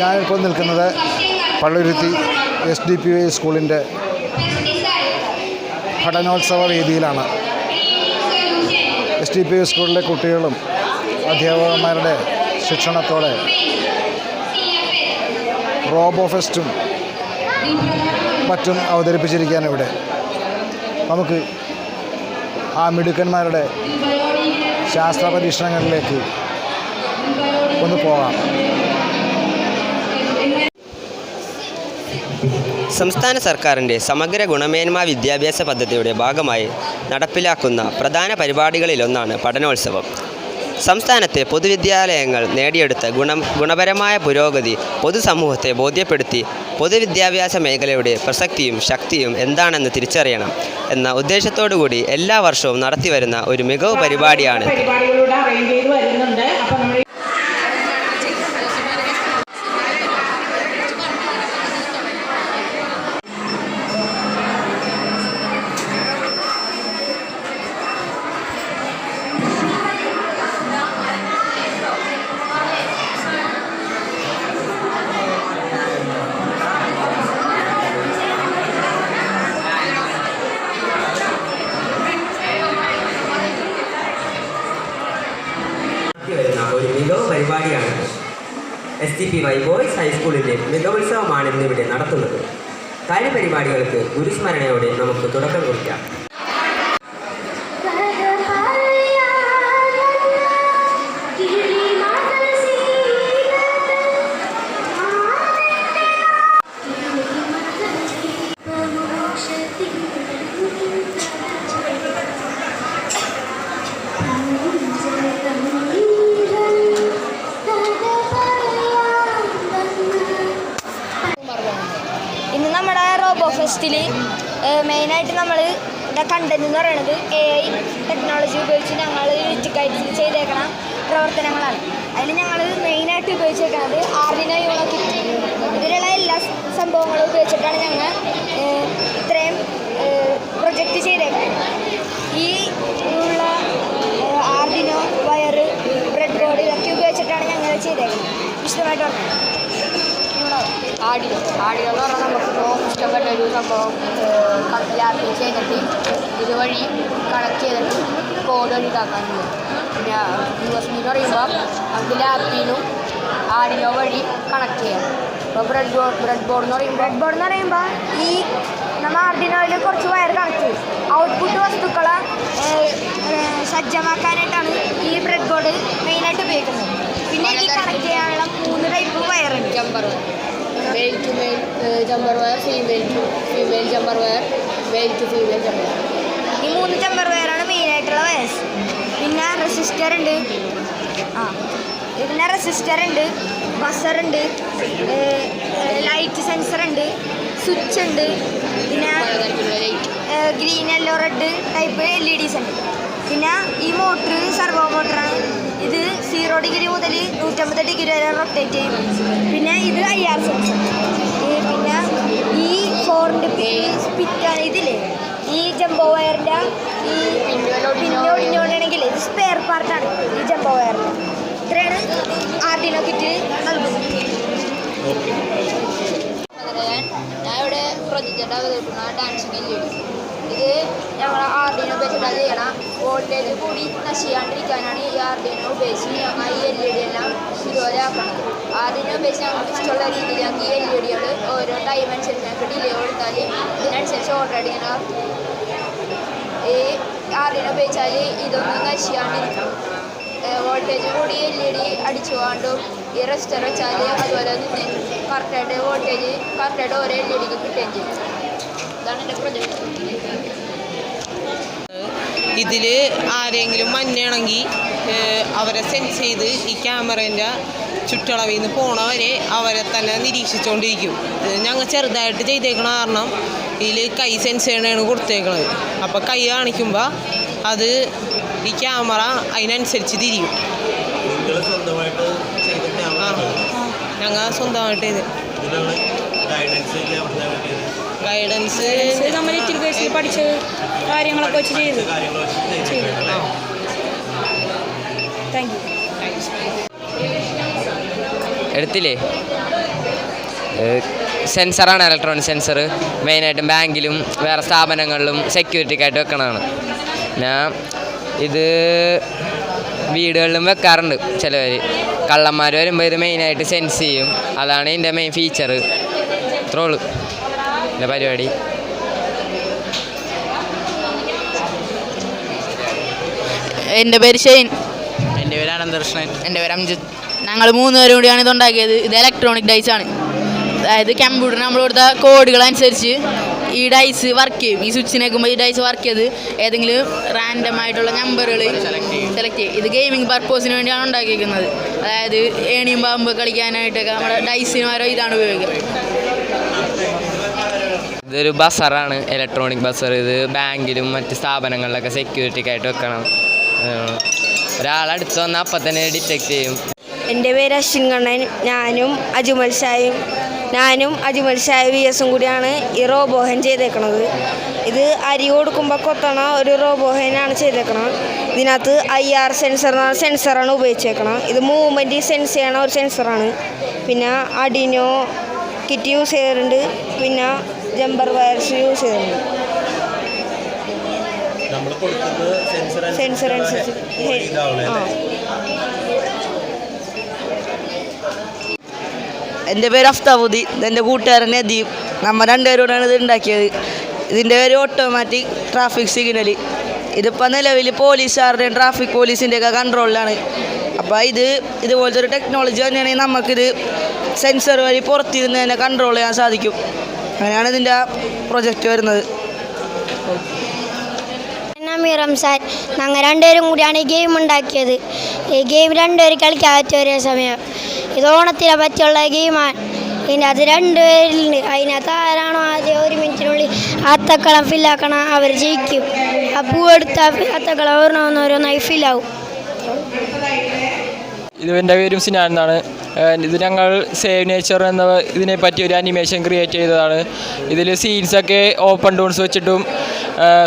ഞാനിപ്പോൾ നിൽക്കുന്നത് Palluruthy S D P I സ്കൂളിന്റെ പഠനോത്സവ വേദിയിലാണ്. എസ് ഡി പി ഐ സ്കൂളിലെ കുട്ടികളും അധ്യാപകന്മാരുടെ ശിക്ഷണത്തോടെ റോബോ ഫെസ്റ്റും മറ്റും അവതരിപ്പിച്ചിരിക്കുകയാണ് ഇവിടെ. നമുക്ക് ആ മിടുക്കന്മാരുടെ ശാസ്ത്ര പരീക്ഷണങ്ങളിലേക്ക് ഒന്ന് പോകാം. സംസ്ഥാന സർക്കാരിന്റെ സമഗ്ര ഗുണമേന്മ വിദ്യാഭ്യാസ പദ്ധതിയുടെ ഭാഗമായി നടപ്പിലാക്കുന്ന പ്രധാന പരിപാടികളിലൊന്നാണ് പഠനോത്സവം. സംസ്ഥാനത്തെ പൊതുവിദ്യാലയങ്ങൾ നേടിയെടുത്ത ഗുണം ഗുണപരമായ പുരോഗതി പൊതുസമൂഹത്തെ ബോധ്യപ്പെടുത്തി പൊതുവിദ്യാഭ്യാസ മേഖലയുടെ പ്രസക്തിയും ശക്തിയും എന്താണെന്ന് തിരിച്ചറിയണം എന്ന ഉദ്ദേശത്തോടുകൂടി എല്ലാ വർഷവും നടത്തിവരുന്ന ഒരു മികവ് പരിപാടിയാണ് പി വൈ ബോയ്സ് ഹൈസ്കൂളിന്റെ മികവുത്സവമാണ് ഇന്നിവിടെ നടത്തുന്നത്. കാര്യപരിപാടികൾക്ക് ഗുരുസ്മരണയോടെ നമുക്ക് തുടക്കം കുറിക്കാം. ഫെസ്റ്റിൽ മെയിനായിട്ട് നമ്മൾ കണ്ടന്റ് എന്ന് പറയുന്നത് എ ഐ ടെക്നോളജി ഉപയോഗിച്ച് ഞങ്ങൾ ലിറ്റിക്കായിട്ട് ചെയ്തേക്കണ പ്രവർത്തനങ്ങളാണ്. അതിൽ ഞങ്ങൾ മെയിനായിട്ട് ഉപയോഗിച്ചേക്കുന്നത് ആർഡിനോ യൂണോ കിറ്റ് ഇതിലുള്ള എല്ലാ സംഭവങ്ങളും ഉപയോഗിച്ചിട്ടാണ് ഞങ്ങൾ ഇത്രയും പ്രൊജക്റ്റ് ചെയ്തേക്കുന്നത് ഈ ഉള്ള ആർഡിനോ വയറ് ബ്രെഡ് ബോർഡ് ഇതൊക്കെ ഉപയോഗിച്ചിട്ടാണ് ഞങ്ങൾ ചെയ്തേക്കുന്നത് വിശദമായിട്ട് പറഞ്ഞു. ഇവിടെ ആഡിയോ ആഡിയോ എന്ന് പറഞ്ഞാൽ നമുക്കിപ്പോൾ ഇഷ്ടപ്പെട്ട ഒരു സംഭവം കത്തിലാക്കി ചെയ്തിട്ട് ഇതുവഴി കണക്ട് ചെയ്തിട്ട് കോഡ് ഇതാക്കാൻ പിന്നെ യു എസ് ബി എന്ന് പറയുമ്പോൾ നമുക്ക് ലാപ്പിനും ആഡിയോ വഴി കണക്ട് ചെയ്യാം. ഇപ്പോൾ ബ്രെഡ് ബോർഡ് ബ്രെഡ് ബോർഡ് എന്ന് പറയുമ്പോൾ ബ്രെഡ് ബോർഡ് എന്ന് പറയുമ്പോൾ ഈ നമ്മൾ ആർഡിനോയിൽ കുറച്ച് വയർ കണക്ട് ചെയ്യും. ഔട്ട്പുട്ട് വസ്തുക്കളെ സജ്ജമാക്കാനായിട്ടാണ് ഈ ബ്രെഡ് ബോർഡ് മെയിനായിട്ട് ഉപയോഗിക്കുന്നത്. പിന്നെ ഈ കണക്ട് ചെയ്യാനുള്ള മൂന്ന് type വയറുണ്ട്. Jumper wire to male uh, jumper wire female to female jumper wire male to female jumper wire ഈ മൂന്ന് ചമ്പർ വയറാണ് മെയിനായിട്ടുള്ള വയർസ് പിന്നെ റെസിസ്റ്റർ ഉണ്ട്. ആ പിന്നെ റെസിസ്റ്റർ ഉണ്ട് ബസർ ഉണ്ട് ലൈറ്റ് സെൻസർ ഉണ്ട് സ്വിച്ച് ഉണ്ട് പിന്നെ green yellow red type L E Ds ഉണ്ട്. പിന്നെ ഈ മോട്ടർ സർവോ മോട്ടറാണ് ഇത് സീറോ ഡിഗ്രി മുതൽ നൂറ്റമ്പത് ഡിഗ്രി വരെ റൊട്ടേറ്റ് ചെയ്യും. പിന്നെ ഇത് ഐ ആർ സെൻസർ പിന്നെ ഈ ഫോറിന്റെ സ്പിറ്റാണ് ഇതില്ലേ? ഈ ജംബോ വയറിന്റെ ഈ പിന്നോടിഞ്ഞോണെങ്കിൽ ഇത് സ്പെയർ പാർട്ടാണ് ഈ ജംബോ വയറിന്റെ ഇത്രയാണ് ആർഡിനോ കിറ്റ് നൽകുന്നത്. ഞാൻ ഞാൻ ഇവിടെ പ്രൊജക്റ്റ് അവതരിപ്പിക്കുന്ന ഡാൻസിങ് ഇത് ഞങ്ങൾ ആർഡിനോ ഉപയോഗിച്ചിട്ട് ചെയ്യണം. വോൾട്ടേജ് കൂടി നശിക്കാണ്ടിരിക്കാനാണ് ഈ ആർഡിനോ ഉപയോഗിച്ച് ഞങ്ങൾ ഈ എൽ ഇ ഡി എല്ലാം ഇതുപോലെ ആക്കണം. ആർഡിനോ ഉപയോഗിച്ച് ഞങ്ങൾക്ക് ഇഷ്ടമുള്ള രീതിയിലാക്കി ഈ എൽ ഇ ഡികൾ ഓരോ ടൈം അനുസരിച്ച് ഞങ്ങൾക്ക് ഡിലേ കൊടുത്താൽ ഇതിനനുസരിച്ച് ഓർഡർ അടിക്കണം ഈ ആർഡിനോ ഉപയോഗിച്ചാൽ ഇതൊന്നും നശിക്കാണ്ടിരിക്കും വോൾട്ടേജ് കൂടി എൽ ഇ ഡി അടിച്ചു പോകാണ്ടും ഈ റെസ്റ്റർ വെച്ചാൽ അതുപോലെ തന്നെ കറക്റ്റായിട്ട് വോൾട്ടേജ് കറക്റ്റായിട്ട് ഓരോ എൽ ഇ ഡിക്ക് കിട്ടുകയും ചെയ്യും. ഇതാണ് എന്റെ പ്രൊജക്റ്റ് ഇതിൽ ആരെങ്കിലും മഞ്ഞയാണെങ്കിൽ അവരെ സെൻസ് ചെയ്ത് ഈ ക്യാമറേന്റെ ചുറ്റളവിൽ നിന്ന് പോണവരെ അവരെ തന്നെ നിരീക്ഷിച്ചുകൊണ്ടിരിക്കും ഞങ്ങൾ ചെറുതായിട്ട് ചെയ്തേക്കണ കാരണം ഇതിൽ കൈ സെൻസ് ചെയ്യണതാണ് കൊടുത്തേക്കണത്. അപ്പോൾ കൈ കാണിക്കുമ്പോൾ അത് ഈ ക്യാമറ അതിനനുസരിച്ച് തിരിയും. ഞങ്ങൾ സ്വന്തമായിട്ട് ചെയ്ത് ഗൈഡൻസ് നമ്മൾ ഇത്തിരി കേസിൽ പഠിച്ച കാര്യങ്ങളൊക്കെ വെച്ച് ചെയ്തു. താങ്ക് യു എടുത്തില്ലേ? സെൻസറാണ് ഇലക്ട്രോണിക് സെൻസർ മെയിനായിട്ടും ബാങ്കിലും വേറെ സ്ഥാപനങ്ങളിലും സെക്യൂരിറ്റിക്കായിട്ട് വെക്കണതാണ്. ഞാൻ ഇത് വീടുകളിലും വെക്കാറുണ്ട് ചിലവർ കള്ളന്മാർ വരുമ്പോൾ ഇത് മെയിനായിട്ട് സെൻസ് ചെയ്യും. അതാണ് ഇതിന്റെ മെയിൻ ഫീച്ചർ ഇത്രേ ഉള്ളൂ. എന്റെ പരിപാടി? എന്റെ പേര് ഷെയ്ൻ. എന്റെ പേര് അനന്തകൃഷ്ണൻ. എന്റെ പേര് അംജിത് ഞങ്ങൾ മൂന്ന് പേരും കൂടിയാണ് ഇത് ഉണ്ടാക്കിയത്. ഇത് ഇലക്ട്രോണിക് ഡൈസ് ആണ്. അതായത് കമ്പ്യൂട്ടർ നമ്മൾ കൊടുത്ത കോഡുകൾ അനുസരിച്ച് ഈ ഡൈസ് വർക്ക് ചെയ്യും. ഈ സ്വിച്ച് നോക്കുമ്പോൾ ഈ ഡൈസ് വർക്ക് ചെയ്ത് ഏതെങ്കിലും റാൻഡം ആയിട്ടുള്ള നമ്പറുകൾ സെലക്ട് ചെയ്യും. ഇത് ഗെയിമിംഗ് പർപ്പസിന് വേണ്ടിയാണ് ഉണ്ടാക്കിയിരിക്കുന്നത്. അതായത് ഏണിയും പാമ്പ് കളിക്കാനായിട്ടൊക്കെ നമ്മുടെ ഡൈസിന് ഓരോ ഇതാണ് ഉപയോഗിക്കുന്നത്. ഇതൊരു ബസറാണ് ഇലക്ട്രോണിക് ബസർ. ഇത് ബാങ്കിലും മറ്റ് സ്ഥാപനങ്ങളിലൊക്കെ സെക്യൂരിറ്റിക്കായിട്ട് വെക്കണം. ഒരാളടുത്ത് വന്നാൽ അപ്പം തന്നെ ഡിറ്റക്റ്റ് ചെയ്യും. എന്റെ പേര് അശ്വിൻ കണ്ണൻ. ഞാനും അജുമൽ ഷായും ഞാനും അജുമൽ ഷായ വി എസും കൂടിയാണ് ഈ റോബോഹൻ ചെയ്തേക്കണത്. ഇത് അരി കൊടുക്കുമ്പോൾ കൊത്തണ ഒരു റോബോഹനാണ് ചെയ്തേക്കണം ഇതിനകത്ത് ഐ ആർ സെൻസർ സെൻസറാണ് ഉപയോഗിച്ചേക്കണം ഇത് മൂവ്മെന്റ് സെൻസ് ചെയ്യണ ഒരു സെൻസറാണ് പിന്നെ അഡിനോ കിറ്റ് യൂസ് ചെയ്യാറുണ്ട്. പിന്നെ ജമ്പർ വയർസ് യൂസ് ചെയ്യുന്നു. സെൻസർ അനുസരിച്ച് എന്റെ പേര് അഫ്താബുദ്ദി എന്റെ കൂട്ടുകാരൻ നദീം. നമ്മൾ രണ്ടുപേരോടാണ് ഇത് ഉണ്ടാക്കിയത്. ഇതിന്റെ പേര് ഓട്ടോമാറ്റിക് ട്രാഫിക് സിഗ്നൽ ഇതിപ്പോൾ നിലവിൽ പോലീസുകാരുടെയും ട്രാഫിക് പോലീസിന്റെയൊക്കെ കൺട്രോളിലാണ് അപ്പോൾ ഇത് ഇതുപോലത്തെ ഒരു ടെക്നോളജി തന്നെയാണെങ്കിൽ നമുക്കിത് സെൻസർ വഴി പുറത്തിരുന്ന് തന്നെ കൺട്രോൾ ചെയ്യാൻ സാധിക്കും. അങ്ങനെയാണ് ഇതിന്റെ പ്രൊജക്റ്റ് വരുന്നത്. നമീർ റംസാൻ ഞങ്ങൾ രണ്ടുപേരും കൂടിയാണ് ഈ ഗെയിം ഉണ്ടാക്കിയത്. ഈ ഗെയിം രണ്ടുപേർ കളിക്കാൻ പറ്റിയ ഒരേ സമയം. ഇത് ഓണത്തിനെ പറ്റിയുള്ള ഗെയിമാണ് ഇതിനകത്ത് രണ്ടുപേരുണ്ട് അതിനകത്ത് ആരാണോ ആദ്യം ഒരു മിനിറ്റിനുള്ളിൽ അത്തക്കളം ഫില്ലാക്കണം അവർ ജയിക്കും. ആ പൂ എടുത്ത അത്തക്കളം ഓരോന്നോരോന്നായി ഫില്ലാവും ഇത് എന്റെ പേരും സിനാൻ എന്നാണ്. ഇത് ഞങ്ങൾ സേവ് നേച്ചർ എന്ന ഇതിനെ പറ്റി ഒരു അനിമേഷൻ ക്രിയേറ്റ് ചെയ്തതാണ്. ഇതിൽ സീൻസൊക്കെ ഓപ്പൺ ടൂൺസ് വെച്ചിട്ടും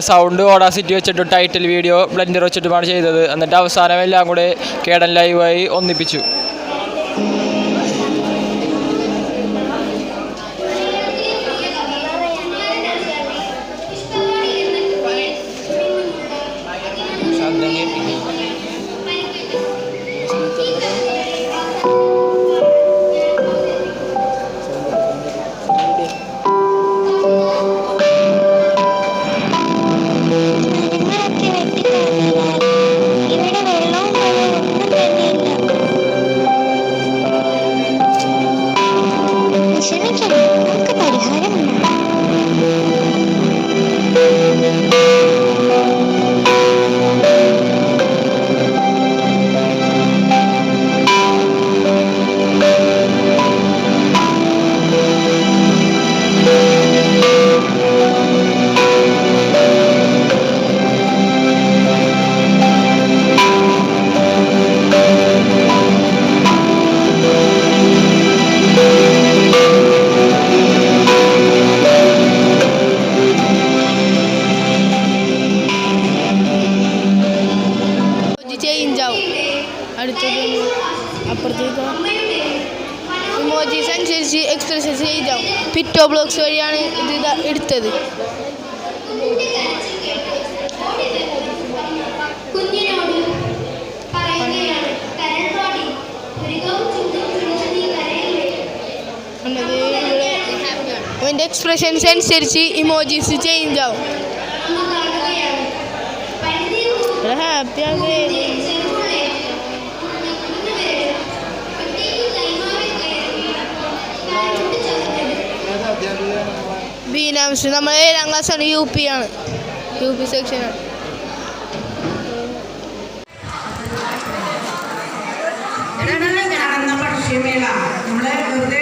സൗണ്ട് ഓഡാസിറ്റി വെച്ചിട്ടും ടൈറ്റിൽ വീഡിയോ ബ്ലെൻഡർ വെച്ചിട്ടുമാണ് ചെയ്തത്. എന്നിട്ട് അവസാനം എല്ലാം കൂടെ കേടൻ ലൈവായി ഒന്നിപ്പിച്ചു. ആവും ബ്ലോഗ്സ് വഴിയാണ് ഇത് എടുത്തത്. അതിന്റെ എക്സ്പ്രഷൻസ് അനുസരിച്ച് ഇമോജീസ് ചേഞ്ച് ആവും. ഹാപ്പി ആകെ ബീനാംസ് നമ്മൾ ഏഴാം ക്ലാസ്സാണ് യു പി ആണ് യു പി സെക്ഷനാണ് നടന്ന പക്ഷിമേള നമ്മളെ വെറുതെ